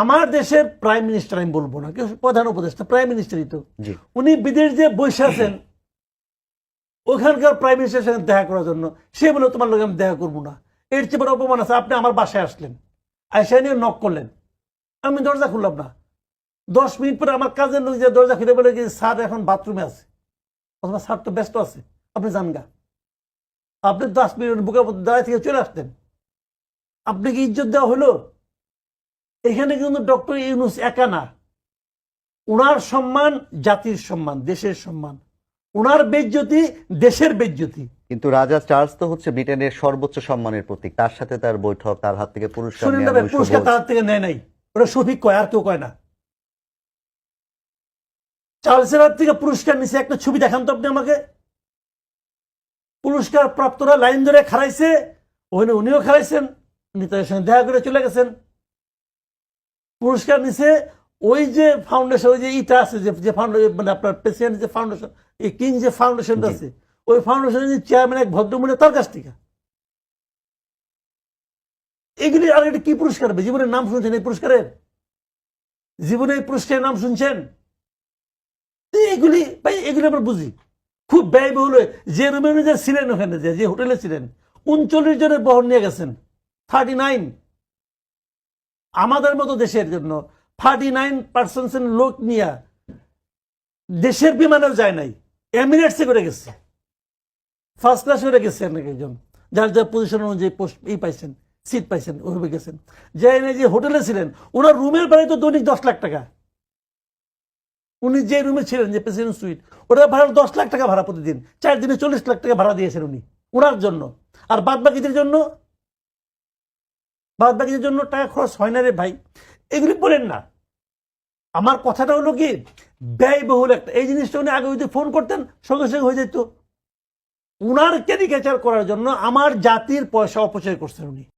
আমার দেশের prime minister আমি বলব না কেউ প্রধান উপদেষ্টা প্রাইম মিনিস্টারই তো। উনি বিদেশ যে বসে আছেন ওখানকার প্রাইম মিনিস্টারের সঙ্গে দেখা করার জন্য সে বলে তোমার লোক আমি দেখা করব না। এর চেয়ে বড় অপমান আছে আপনি আমার বাসায় আসলেন আইসা নিয়ে নক করলেন। আমি দরজা খুললাম না। দশ মিনিট পরে আমার কাজের লোক যে দরজা খুলে বলে কি স্যার এখন বাথরুমে আছে। অথবা স্যার তো ব্যস্ত আছে আপনি যান গা। আপনি দশ মিনিট বুকের দাঁড়ায় থেকে চলে আসতেন। আপনি কি ইজ্জত দেওয়া হলো? এখানে কিন্তু ডক্টর ইউনুস একা না। ওনার সম্মান জাতির সম্মান দেশের সম্মান। ওনার বেজ্জতি দেশের বেজ্জতি। কিন্তু রাজা চার্লস তো হচ্ছে ব্রিটেনের সর্বোচ্চ সম্মানের প্রতীক। তার সাথে তার বৈঠক তার হাত থেকে পুরস্কার পুরস্কার তার থেকে নেয় নাই। ওটা শফিক কয় আর কেউ কয় না। চার্লসের হাত থেকে পুরস্কার নিছে একটা ছবি দেখান তো আপনি আমাকে। পুরস্কার প্রাপ্তরা লাইন ধরে খারাইছে ওখানে উনিও খারাইছেন উনি তাদের সঙ্গে দেখা করে চলে গেছেন। পুরস্কার নিছে ওই যে ফাউন্ডেশন ওই যে ইটা আছে যে যে ফাউন্ডেশন মানে আপনার প্রেসিডেন্ট যে ফাউন্ডেশন এই কিং যে ফাউন্ডেশনটা। আছে ওই ফাউন্ডেশনের যে চেয়ারম্যান এক ভদ্রমহিলা তার কাছ থেকে। এগুলি আর এটা কি পুরস্কার হবে? জীবনের নাম শুনছেন এই পুরস্কারের জীবনে এই পুরস্কারের নাম শুনছেন? এগুলি ভাই এগুলি আমরা বুঝি। খুব ব্যয়বহুল হয়ে- যে রুমে উনি যে ছিলেন ওখানে যে যে হোটেলে ছিলেন উনচল্লিশ জনের বহন নিয়ে গেছেন। থার্টি নাইন আমাদের মতো দেশের জন্য থার্টি নাইন পার্সেন্ট লোক নিয়ে দেশের বিমানেও যায় নাই এমিরেটসে করে গেছে। ফার্স্ট ক্লাস করে গেছে অনেক একজন, যার যার পজিশন অনুযায়ী পোস্ট ই পাইছেন সিট পাইছেন, ওইভাবে গেছেন। যে এনে যে হোটেলে ছিলেন, ওনার রুমের ভাড়া তো দৈনিক দশ লাখ টাকা। উনি যে রুমে ছিলেন, যে প্রেসিডেন্ট সুইট ওটা ভাড়া দশ লাখ টাকা ভাড়া প্রতিদিন, চার দিনে চল্লিশ লাখ টাকা ভাড়া দিয়েছেন উনি ওনার জন্য। আর বাদ বাকিদের জন্য বাদ বাকিদের জন্য টাকা খরচ হয় না রে ভাই। এগুলি বলেন না। আমার কথাটা হলো কি, ব্যয়বহুল একটা। এই জিনিসটা উনি আগে যদি ফোন করতেন, সঙ্গে সঙ্গে হয়ে যেত। উনার ক্যারিকেচার করার জন্য আমার জাতির পয়সা অপচয় করছেন উনি।